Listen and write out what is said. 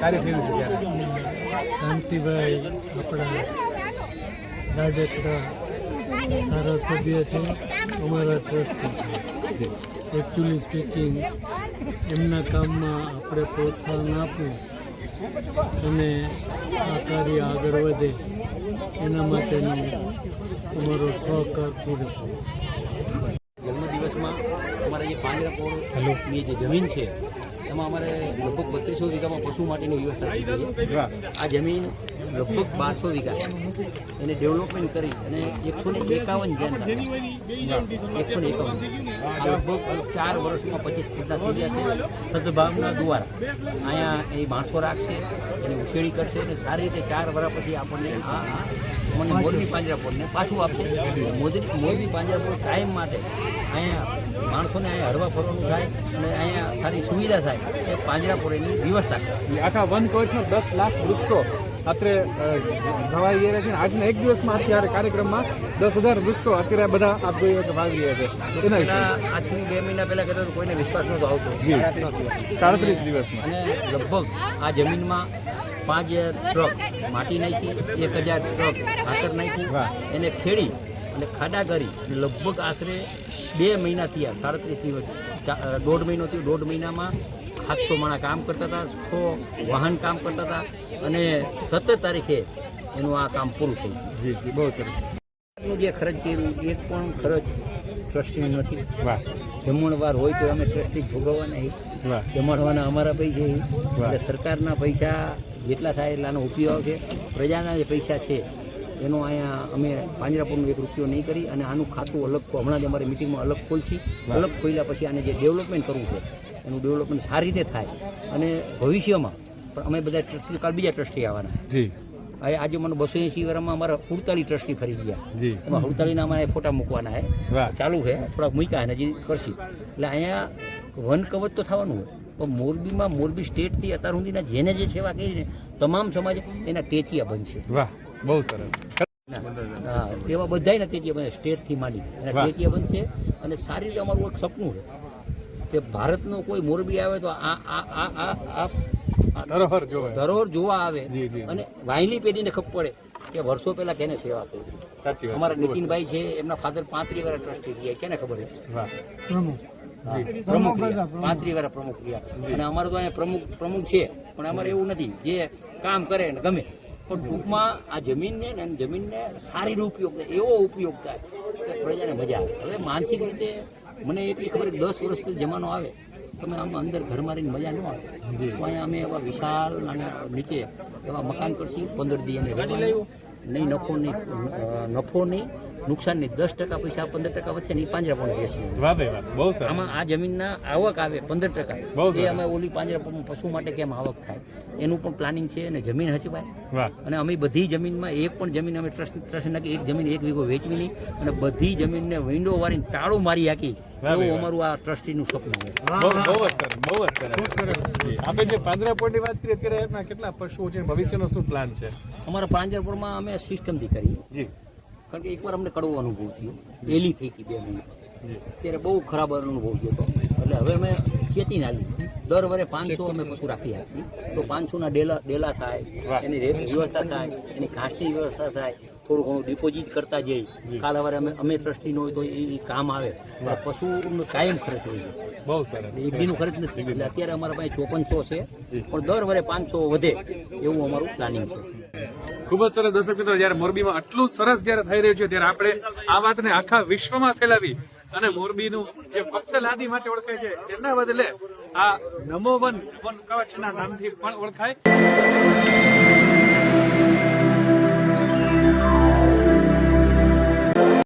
કાર્ય છે ત્યારે. કાંતિભાઈ આપણા રાજકરા ધારાસભ્ય છે અમારા ટ્રસ્ટ એકચ્યુઅલી સ્પીકિંગ એમના કામમાં આપણે પ્રોત્સાહન આપવું અને આ કાર્ય આગળ વધે. એના માટેનો અમારો સહકાર પૂરો જન્મદિવસમાં અમારા જે પાંજરાપોળની જે જમીન છે એમાં અમારે લગભગ બત્રીસો વીઘામાં પશુ માટેની વ્યવસ્થા આ જમીન લગભગ બારસો વીઘા એને ડેવલપમેન્ટ કરી અને એકસો ને એકાવન જેન એકસો ને એકાવન. આ લગભગ ચાર વર્ષમાં પચીસ ફૂટના થઈ ગયા છે. સદભાવના દ્વારા અહીંયા એ માણસો રાખશે એની ઉછેરી કરશે અને સારી રીતે ચાર વર્ષ પછી આપણને આ મને મોરબી પાંજરાપોળને પાછું આપશે. મોરબી મોરબી પાંજરાપોળ કાયમ માટે અહીંયા માણસોને અહીંયા હરવા ફરવાનું થાય અને અહીંયા સારી સુવિધા થાય એ પાંજરાપોળની વ્યવસ્થા કરે આખા વન કવચમાં દસ લાખ વૃક્ષો અત્રે ઘવાઈ ગયા છે. આજના એક દિવસમાં અત્યારે કાર્યક્રમમાં દસ હજાર વૃક્ષો અત્યારે બધા આપ જોઈ તો ભાગ રહ્યા છે. એના આજથી બે મહિના પહેલાં કહેતો તો કોઈને વિશ્વાસ નહોતો આવતો. સાડત્રીસ દિવસ. દિવસમાં. અને લગભગ આ જમીનમાં પાંચ હજાર ટ્રક માટી નાખી એક હજાર ટ્રક ખાતર નાખી. એને ખેડી અને ખાડા કરી. અને લગભગ આશરે બે મહિના થયા સાડત્રીસ દિવસ દોઢ મહિનો થયો. દોઢ મહિનામાં સાતસો માણા કામ કરતા હતા સો વાહન કામ કરતા હતા અને સત્તર તારીખે એનું આ કામ પૂરું થયું. જી જી બહુ સરસ. જે ખર્ચ કર્યું એક પણ ખર્ચ ટ્રસ્ટીનું નથી. વાહ. જમણવાર હોય તો અમે ટ્રસ્ટી ભોગવવાના જમાડવાના અમારા પૈસા એટલે સરકારના પૈસા જેટલા થાય એટલાનો ઉપયોગ છે પ્રજાના જે પૈસા છે એનો અહીંયા અમે પાંજરાપુરનો એક રૂપિયો નહીં કરી અને આનું ખાતું અલગ હમણાં જ અમારી મિટિંગમાં અલગ ખોલશી. અલગ ખોલ્યા પછી આને જે ડેવલપમેન્ટ કરવું છે એનું ડેવલપમેન્ટ સારી રીતે થાય અને ભવિષ્યમાં પણ અમે બધા ટ્રસ્ટી કાલ બીજા ટ્રસ્ટી આવવાના. જી. આજે મને બસો એસી વર્ષમાં અમારા હુડતાલી ટ્રસ્ટી ફરી ગયા. એમાં હુડતાલીના અમારે ફોટા મૂકવાના છે. ચાલુ છે થોડાક મૂક્યા અને હજી કરશી. એટલે અહીંયા વન કવચ તો થવાનું હોય પણ મોરબીમાં મોરબી સ્ટેટથી અત્યાર સુધીના જેને જે સેવા કરી ને તમામ સમાજ એના ટેચિયા બનશે. વાહ. બહુ સરસ. હા તેવા બધાય ટેચિયા બને સ્ટેટથી માંડી. અને વાહ. બનશે અને સારી રીતે અમારું એક સપનું છે કે ભારતનો કોઈ મોરબી આવે તો આ આ આ આ આ ધરોહર જોવા ધરોહર જોવા આવે. અને વાયલી પેઢીને ખબર પડે કે વર્ષો પહેલા કેને સેવા કરી સાચી અમારા નીતિનભાઈ છે એમના ફાધર પાંત્રી વાર ટ્રસ્ટી ગયા કેને ખબર છે? પ્રમુખ. પાંત્રી વાર પ્રમુખ રહ્યા. અને અમારે તો અહીંયા પ્રમુખ પ્રમુખ છે પણ અમારે એવું નથી. જે કામ કરે ને ગમે. પણ ટૂંકમાં આ જમીનને ને જમીનને સારી રીતે ઉપયોગ થાય એવો ઉપયોગ થાય કે પ્રજાને મજા આવે હવે માનસિક રીતે મને એટલી ખબર દસ વર્ષ પછી જમાનો આવે તમે આમ અંદર ઘરમાં રહીને મજા ન આવે. તો અહીંયા અમે એવા વિશાળ અને નીચે એવા મકાન કરશું પંદર દી અને. નહીં નફો નહીં નફો નહીં નુકસાન નહીં દસ ટકા પૈસા પંદર ટકા વચ્ચે ને પાંજરા પણ બેસી. વાહ ભાઈ વાહ બહુ આમાં આ જમીનના આવક આવે પંદર ટકા. બહુ એ અમે ઓલી પાંજરાપણ પશુ માટે કેમ આવક થાય? એનું પણ પ્લાનિંગ છે અને જમીન હચવાય. વાહ. અને અમે બધી જમીનમાં એક પણ જમીન અમે ટ્રસ્ટ ટ્રસ્ટ નાખી એક જમીન એક વીઘો વેચવી નહીં. અને બધી જમીનને વિન્ડો વાળીને તાળું મારી હાકી. એવું અમારું આ ટ્રસ્ટીનું સપનું છે. બહુ બહુ જ સર બહુ જ સરસ. આપણે જે પાંજરાપોળની વાત કરીએ અત્યારે કેટલા પશુઓ છે ભવિષ્યનો શું પ્લાન છે? અમારા પાંજરાપોળમાં અમે સિસ્ટમથી કરી. જી. કારણ કે એકવાર અમને કડવો અનુભવ થયો. એલી થઈ હતી બે મહિના. ત્યારે બહુ ખરાબ અનુભવ થયો હતો. એટલે હવે અમે ખેતી ના લીધી દર વરે પાંચસો અમે પશુ રાખી આપીએ. તો પાંચસોના ડેલા ડેલા થાય એની રેટ વ્યવસ્થા થાય એની ઘાસની વ્યવસ્થા થાય થોડું ઘણું ડિપોઝિટ કરતા જઈ કાલ સવારે અમે અમે ટ્રસ્ટી હોય તો એ કામ આવે. પશુનો કાયમ ખર્ચ હોય છે. બહુ સરસ. એક દીનો ખર્ચ નથી. એટલે અત્યારે અમારા પાસે ચોપનસો છે. પણ દર વરે પાંચસો વધે એવું અમારું પ્લાનિંગ છે. ખૂબ જ સરસ. દર્શક મિત્રો, જ્યારે મોરબીમાં આટલું સરસ જ્યારે થઈ રહ્યું છે, ત્યારે આપણે આ વાતને આખા વિશ્વમાં ફેલાવી અને મોરબીનું જે ફક્ત લાદી માટે ઓળખાય છે, એના બદલે આ નમો વન વન કવચના નામથી પણ ઓળખાય.